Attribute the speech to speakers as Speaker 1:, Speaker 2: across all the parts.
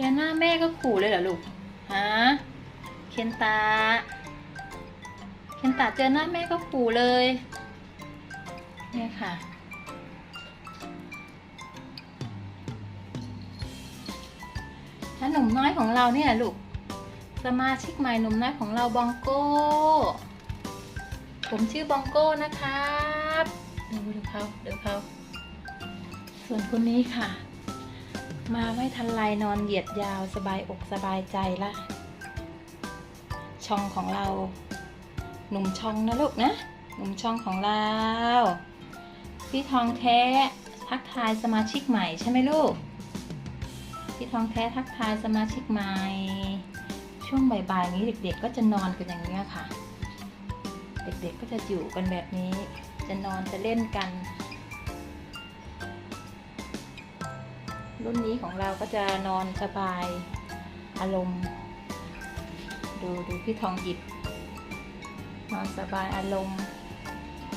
Speaker 1: เจอหน้าแม่ก็ขู่เลยเหรอลูกฮะเคนตาเคนตาเจอหน้าแม่ก็ขู่เลยเนี่ยค่ะ ถ้าหนุ่มน้อยของเราเนี่ยลูกสมาชิกใหม่หนุ่มน้อยของเราบองโก้ ผมชื่อบองโก้นะครับดูดูเขาดูเขาส่วนคนนี้ค่ะ มาไม่ทันไรนอนเหยียดยาวสบายอกสบายใจละช่องของเรา หนุ่มช่องนะลูกนะ หนุ่มช่องของเรา พี่ทองแท้ทักทายสมาชิกใหม่ใช่ไหมลูก พี่ทองแท้ทักทายสมาชิกใหม่ ช่วงบ่ายๆนี้เด็ก ๆ ก็จะนอนกันอย่างนี้ค่ะ เด็กๆก็จะอยู่กันแบบนี้ จะนอนจะเล่นกัน รุ่นนี้ของเราก็จะนอนสบายอารมณ์ ดูดูพี่ทองหยิบ นอนสบายอารมณ์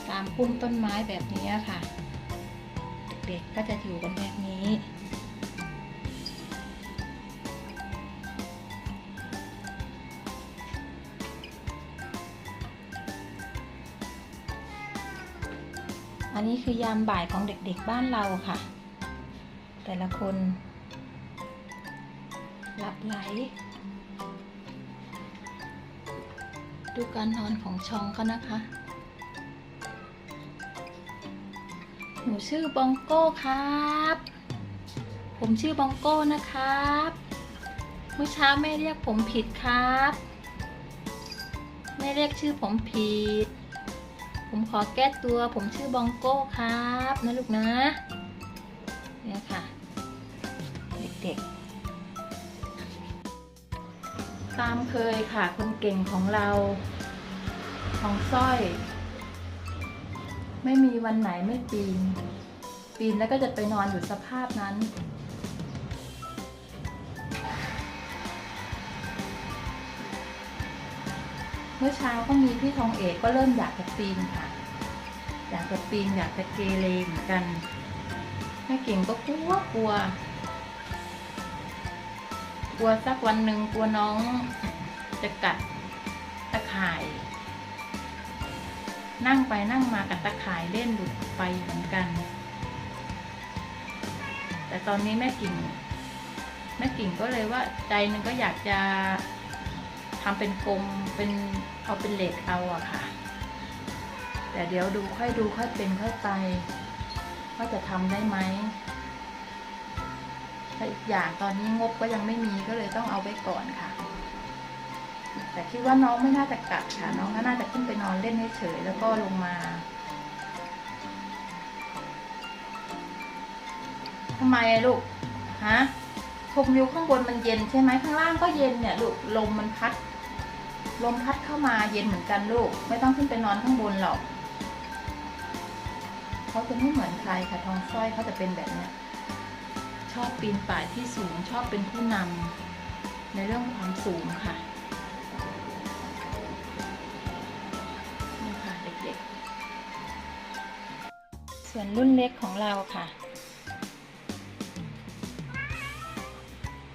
Speaker 1: ตามพุ่มต้นไม้แบบนี้ค่ะ เด็กๆก็จะอยู่กันแบบนี้อันนี้คือยามบ่ายของเด็กๆบ้านเราค่ะ แต่ละคน หลับไหล ดูการนอนของชองเขานะคะ หนูชื่อบองโก้ครับ ผมชื่อบองโก้นะครับเมื่อเช้าแม่เรียกผมผิดครับแม่เรียกชื่อผมผิด ผมขอแก้ตัว ผมชื่อบองโก้ครับนะลูกนะเนี่ยค่ะ ด็กๆ ตามเคยค่ะ คนเก่งของเราของสร้อย ไม่มีวันไหนไม่ปีน ปีนแล้วก็จะไปนอนอยู่สภาพนั้นเมื่อเช้าก็มีพี่ทองเอกก็เริ่มอยากจะปีนค่ะ อยากจะปีนอยากจะเกเรเหมือนกันแม่เก่งก็กลัวกลัว กลัวสักวันหนึ่งกลัวน้องจะกัดตะข่าย นั่งไปนั่งมากับตะข่ายเล่นหลุดไปเหมือนกัน แต่ตอนนี้แม่กิ่ง แม่กิ่งก็เลยว่าใจหนึงก็อยากจะทำเป็นกลมเป็นเอาเป็นเหล็กเอาอะค่ะ แต่เดี๋ยวดูค่อยดูค่อยเป็นค่อยไปว่าจะทำได้ไหม อีกอย่างตอนนี้งบก็ยังไม่มีก็เลยต้องเอาไว้ก่อนค่ะ แต่คิดว่าน้องไม่น่าจะกัดค่ะ น้องก็น่าจะขึ้นไปนอนเล่นเฉยๆแล้วก็ลงมาทำไมลูกฮะชมวิวข้างบนมันเย็นใช่ไหมข้างล่างก็เย็นเนี่ยลูกลมมันพัด ลมพัดเข้ามาเย็นเหมือนกันลูก ไม่ต้องขึ้นไปนอนข้างบนหรอกเขาจะไม่เหมือนใครค่ะทองสร้อยเขาจะเป็นแบบเนี้ย ชอบปีนป่ายที่สูงชอบเป็นผู้นำในเรื่องความสูงค่ะนี่ค่ะเด็กๆ ส่วนรุ่นเล็กของเราค่ะ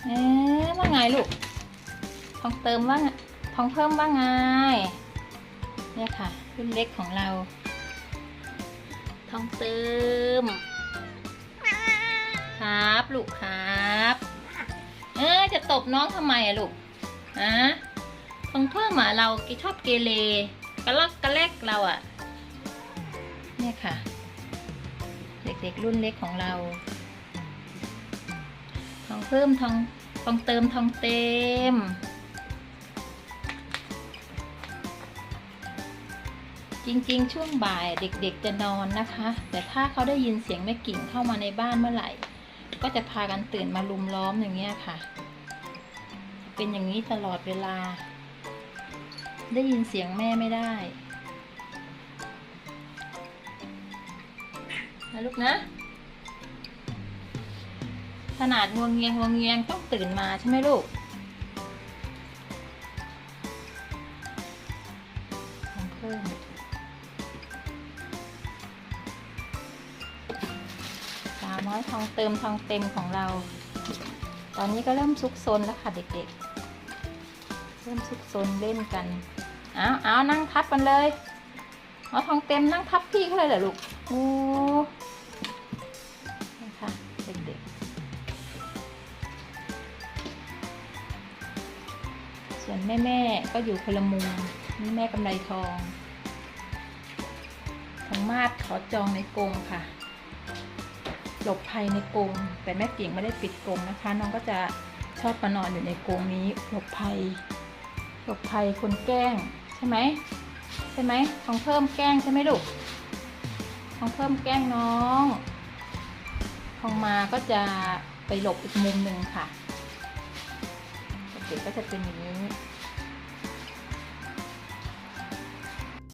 Speaker 1: เอ๊ะว่าไงลูกทองเติมว่าไงทองเพิ่มว่าไงเนี่ยค่ะ รุ่นเล็กของเรา ทองเติม ครับลูกครับ เออจะตบน้องทำไมอะลูกฮะทองเพิ่มหมาเราชอบเกเรกระลักกระแลกเราอะเนี่ยค่ะ เด็กๆรุ่นเล็กของเรา ทองเพิ่มทองทองเติมทองเต็มจริงๆ ช่วงบ่ายเด็กๆจะนอนนะคะ แต่ถ้าเขาได้ยินเสียงแม่กิ่งเข้ามาในบ้านเมื่อไหร่ ก็จะพากันตื่นมาลุมล้อมอย่างเงี้ยค่ะ เป็นอย่างนี้ตลอดเวลา ได้ยินเสียงแม่ไม่ได้นะลูกนะ ขนาดงวงเงียงงวงเงียงต้องตื่นมาใช่ไหมลูกเพิ่มาน้อยทองเติมทองเต็มของเรา ตอนนี้ก็เริ่มซุกซนแล้วค่ะเด็กๆ เริ่มซุกซนเล่นกันเอาเอานั่งทับกันเลยเอาทองเต็มนั่งทับพี่เขาเลยเหรอลูกโอ้นี่ค่ะเด็กๆ ส่วนแม่แม่ๆก็อยู่คนละมุมนี่แม่กำไรทองทองมาดขอจองในกรงค่ะ หลบภัยในกรงแต่แม่เปียงไม่ได้ปิดกรงนะคะ น้องก็จะชอบมานอนอยู่ในกรงนี้หลบภัยหลบภัยคนแกล้งใช่ไหมใช่ไหมทองเพิ่มแกล้งใช่ไหมลูกทองเพิ่มแกล้งน้องทองมาก็จะไปหลบอีกมุมหนึ่งค่ะเด็กก็จะเป็นอย่างนี้